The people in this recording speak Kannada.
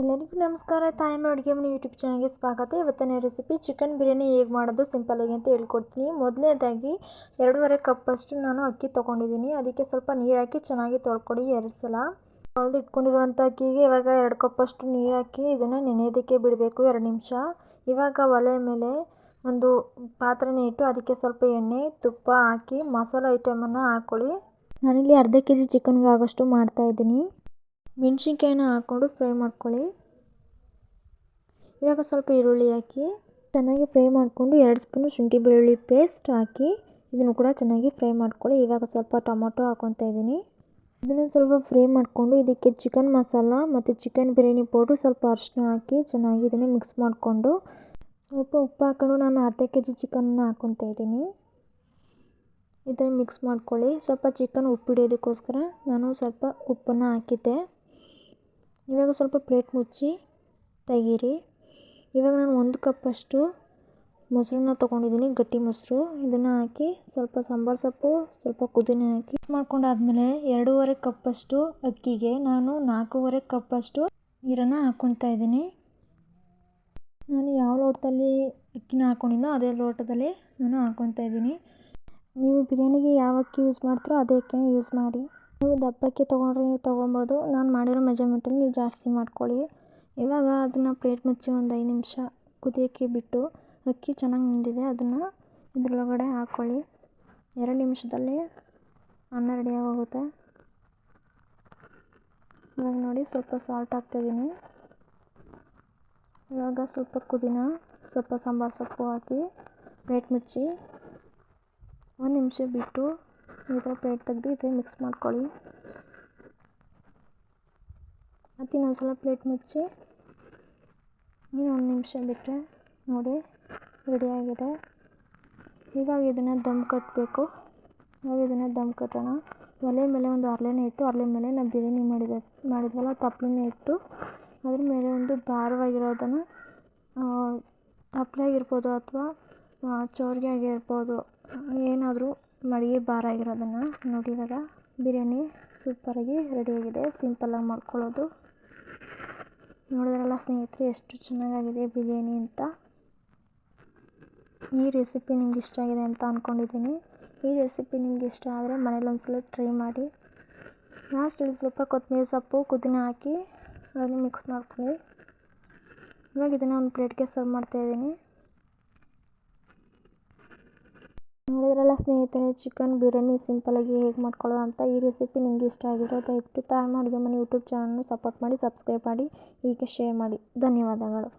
ಎಲ್ಲರಿಗೂ ನಮಸ್ಕಾರ. ತಾಯಮ್ಮ ಅಡುಗೆ ಮನೆ ಯೂಟ್ಯೂಬ್ ಚಾನಲ್ಗೆ ಸ್ವಾಗತ. ಇವತ್ತಿನ ರೆಸಿಪಿ ಚಿಕನ್ ಬಿರಿಯಾನಿ ಹೇಗೆ ಮಾಡೋದು ಸಿಂಪಲ್ಲಾಗಿ ಅಂತ ಹೇಳ್ಕೊಡ್ತೀನಿ. ಮೊದಲನೇದಾಗಿ ಎರಡೂವರೆ ಕಪ್ಪಷ್ಟು ನಾನು ಅಕ್ಕಿ ತೊಗೊಂಡಿದ್ದೀನಿ. ಅದಕ್ಕೆ ಸ್ವಲ್ಪ ನೀರು ಹಾಕಿ ಚೆನ್ನಾಗಿ ತೊಳ್ಕೊಡಿ ಎರಡು ಸಲ. ತೊಳೆದು ಇಟ್ಕೊಂಡಿರುವಂಥ ಅಕ್ಕಿಗೆ ಇವಾಗ ಎರಡು ಕಪ್ಪಷ್ಟು ನೀರು ಹಾಕಿ ಇದನ್ನು ನೆನೆಯೋದಕ್ಕೆ ಬಿಡಬೇಕು ಎರಡು ನಿಮಿಷ. ಇವಾಗ ಒಲೆ ಮೇಲೆ ಒಂದು ಪಾತ್ರೆನ ಇಟ್ಟು ಅದಕ್ಕೆ ಸ್ವಲ್ಪ ಎಣ್ಣೆ, ತುಪ್ಪ ಹಾಕಿ ಮಸಾಲೆ ಐಟಮನ್ನು ಹಾಕ್ಕೊಳ್ಳಿ ನಾನಿಲ್ಲಿ ಅರ್ಧ ಕೆ ಜಿ ಚಿಕನ್ಗೆ ಆಗೋಷ್ಟು ಮಾಡ್ತಾಯಿದ್ದೀನಿ ಮೆಣಸಿನ್ಕಾಯಿನ ಹಾಕ್ಕೊಂಡು ಫ್ರೈ ಮಾಡ್ಕೊಳ್ಳಿ. ಇವಾಗ ಸ್ವಲ್ಪ ಈರುಳ್ಳಿ ಹಾಕಿ ಚೆನ್ನಾಗಿ ಫ್ರೈ ಮಾಡಿಕೊಂಡು ಎರಡು ಸ್ಪೂನು ಶುಂಠಿ ಬೆಳ್ಳುಳ್ಳಿ ಪೇಸ್ಟ್ ಹಾಕಿ ಇದನ್ನು ಕೂಡ ಚೆನ್ನಾಗಿ ಫ್ರೈ ಮಾಡ್ಕೊಳ್ಳಿ. ಇವಾಗ ಸ್ವಲ್ಪ ಟೊಮೊಟೊ ಹಾಕೊತಾ ಇದ್ದೀನಿ. ಇದನ್ನು ಸ್ವಲ್ಪ ಫ್ರೈ ಮಾಡಿಕೊಂಡು ಇದಕ್ಕೆ ಚಿಕನ್ ಮಸಾಲ ಮತ್ತು ಚಿಕನ್ ಬಿರಿಯಾನಿ ಪೌಡ್ರು ಸ್ವಲ್ಪ ಅರಿಶಿನ ಹಾಕಿ ಚೆನ್ನಾಗಿ ಇದನ್ನು ಮಿಕ್ಸ್ ಮಾಡಿಕೊಂಡು ಸ್ವಲ್ಪ ಉಪ್ಪು ಹಾಕೊಂಡು ನಾನು ಅರ್ಧ ಕೆ ಜಿ ಚಿಕನ್ನ ಹಾಕೊತಾ ಇದ್ದೀನಿ. ಇದನ್ನು ಮಿಕ್ಸ್ ಮಾಡ್ಕೊಳ್ಳಿ. ಸ್ವಲ್ಪ ಚಿಕನ್ ಉಪ್ಪಿಡಿಯೋದಕ್ಕೋಸ್ಕರ ನಾನು ಸ್ವಲ್ಪ ಉಪ್ಪನ್ನು ಹಾಕಿದ್ದೆ. ಇವಾಗ ಸ್ವಲ್ಪ ಪ್ಲೇಟ್ ಮುಚ್ಚಿ, ತೆಗೀರಿ. ಇವಾಗ ನಾನು ಒಂದು ಕಪ್ಪಷ್ಟು ಮೊಸರನ್ನ ತೊಗೊಂಡಿದ್ದೀನಿ, ಗಟ್ಟಿ ಮೊಸರು. ಇದನ್ನು ಹಾಕಿ ಸ್ವಲ್ಪ ಸಾಂಬಾರು ಸೊಪ್ಪು, ಸ್ವಲ್ಪ ಪುದೀನ ಹಾಕಿ. ಮಿಕ್ಸ್ ಮಾಡ್ಕೊಂಡಾದ್ಮೇಲೆ ಎರಡೂವರೆ ಕಪ್ಪಷ್ಟು ಅಕ್ಕಿಗೆ ನಾನು ನಾಲ್ಕೂವರೆ ಕಪ್ಪಷ್ಟು ನೀರನ್ನು ಹಾಕ್ಕೊತಾ ಇದ್ದೀನಿ. ನಾನು ಯಾವ ಲೋಟದಲ್ಲಿ ಅಕ್ಕಿನ ಹಾಕ್ಕೊಂಡಿದ್ದೋ ಅದೇ ಲೋಟದಲ್ಲಿ ನಾನು ಹಾಕ್ಕೊತಾ ಇದ್ದೀನಿ. ನೀವು ಬಿರಿಯಾನಿಗೆ ಯಾವ ಅಕ್ಕಿ ಯೂಸ್ ಮಾಡ್ತೀರೋ ಅದೇ ಅಕ್ಕಿನ ಯೂಸ್ ಮಾಡಿ. ನೀವು ದಪ್ಪಕ್ಕೆ ತೊಗೊಂಡ್ರೆ ನೀವು ತೊಗೊಬೋದು. ನಾನು ಮಾಡಿರೋ ಮೆಜರ್ಮೆಂಟಲ್ಲಿ ನೀವು ಜಾಸ್ತಿ ಮಾಡ್ಕೊಳ್ಳಿ. ಇವಾಗ ಅದನ್ನು ಪ್ಲೇಟ್ ಮುಚ್ಚಿ ಒಂದು ಐದು ನಿಮಿಷ ಕುದಿಯೋಕ್ಕೆ ಬಿಟ್ಟು ಅಕ್ಕಿ ಚೆನ್ನಾಗಿ ನೆಂದಿದೆ, ಅದನ್ನು ಇದ್ರೊಳಗಡೆ ಹಾಕ್ಕೊಳ್ಳಿ ಎರಡು ನಿಮಿಷದಲ್ಲಿ ಅನ್ನ ರೆಡಿಯಾಗಿ ಹೋಗುತ್ತೆ ಇವಾಗ ನೋಡಿ ಸ್ವಲ್ಪ ಸಾಲ್ಟ್ ಹಾಕ್ತಾಯಿದ್ದೀನಿ ಇವಾಗ ಸ್ವಲ್ಪ ಪುದೀನ, ಸ್ವಲ್ಪ ಸಾಂಬಾರು ಸೊಪ್ಪು ಹಾಕಿ ಪ್ಲೇಟ್ ಮುಚ್ಚಿ ಒಂದು ನಿಮಿಷ ಬಿಟ್ಟು ಈ ಥರ ಪ್ಲೇಟ್ ತೆಗೆದು ಈ ಮಿಕ್ಸ್ ಮಾಡ್ಕೊಳ್ಳಿ. ಮತ್ತು ಇನ್ನೊಂದು ಸಲ ಪ್ಲೇಟ್ ಮುಚ್ಚಿ ಇನ್ನೊಂದು ನಿಮಿಷ ಬಿಟ್ಟರೆ ನೋಡಿ ರೆಡಿಯಾಗಿದೆ ಇವಾಗ ಇದನ್ನು ದಮ್ ಕಟ್ಟಬೇಕು ಇವಾಗ ಇದನ್ನು ದಮ್ ಕಟ್ಟೋಣ. ಒಲೆ ಮೇಲೆ ಒಂದು ಹರಳೆನ ಇಟ್ಟು ಅರ್ಲೆ ಮೇಲೆ ನಾವು ಬಿರಿಯಾನಿ ಮಾಡಿದ, ಮಾಡಿದ್ವಲ್ಲ ತಪ್ಪಲೆನ ಇಟ್ಟು ಅದ್ರ ಮೇಲೆ ಒಂದು ಭಾರವಾಗಿರೋದನ್ನು ತಪ್ಪಲೆ ಆಗಿರ್ಬೋದು ಅಥವಾ ಚೌರ್ಗೆ ಆಗಿರ್ಬೋದು, ಏನಾದರೂ ಮಡಿಗೆ ಭಾರ ಆಗಿರೋದನ್ನು ನೋಡಿ ಇವಾಗ. ಬಿರಿಯಾನಿ ಸೂಪರಾಗಿ ರೆಡಿಯಾಗಿದೆ ಸಿಂಪಲ್ಲಾಗಿ ಮಾಡ್ಕೊಳ್ಳೋದು. ನೋಡಿದ್ರಲ್ಲ ಸ್ನೇಹಿತರೆ, ಎಷ್ಟು ಚೆನ್ನಾಗಾಗಿದೆ ಬಿರಿಯಾನಿ ಅಂತ. ಈ ರೆಸಿಪಿ ನಿಮ್ಗೆ ಇಷ್ಟ ಆಗಿದೆ ಅಂತ ಅಂದ್ಕೊಂಡಿದ್ದೀನಿ ಈ ರೆಸಿಪಿ ನಿಮ್ಗೆ ಇಷ್ಟ ಆದರೆ ಮನೇಲಿ ಒಂದ್ಸಲ ಟ್ರೈ ಮಾಡಿ. ಲಾಸ್ಟಲ್ಲಿ ಸ್ವಲ್ಪ ಕೊತ್ತಂಬರಿ ಸೊಪ್ಪು, ಪುದೀನ ಹಾಕಿ ಅದನ್ನು ಮಿಕ್ಸ್ ಮಾಡ್ಕೊಳ್ಳಿ. ಇವಾಗ ಇದನ್ನು ಒಂದು ಪ್ಲೇಟ್ಗೆ ಸರ್ವ್ ಮಾಡ್ತಾಯಿದ್ದೀನಿ ನೋಡಿದ್ರಲ್ಲ ಸ್ನೇಹಿತರೆ, ಚಿಕನ್ ಬಿರಿಯಾನಿ ಸಿಂಪಲಾಗಿ ಹೇಗೆ ಮಾಡ್ಕೊಳ್ಳೋದು ಅಂತ ಈ ರೆಸಿಪಿ ನಿಮಗೆ ಇಷ್ಟ ಆಗಿರೋ ದಯವಿಟ್ಟು ತಾಯಿ ಅಡುಗೆ ಮನೆ ಯೂಟ್ಯೂಬ್ ಚಾನಲ್ನ ಸಪೋರ್ಟ್ ಮಾಡಿ, ಸಬ್ಸ್ಕ್ರೈಬ್ ಮಾಡಿ, ಹೀಗೆ ಶೇರ್ ಮಾಡಿ. ಧನ್ಯವಾದಗಳು.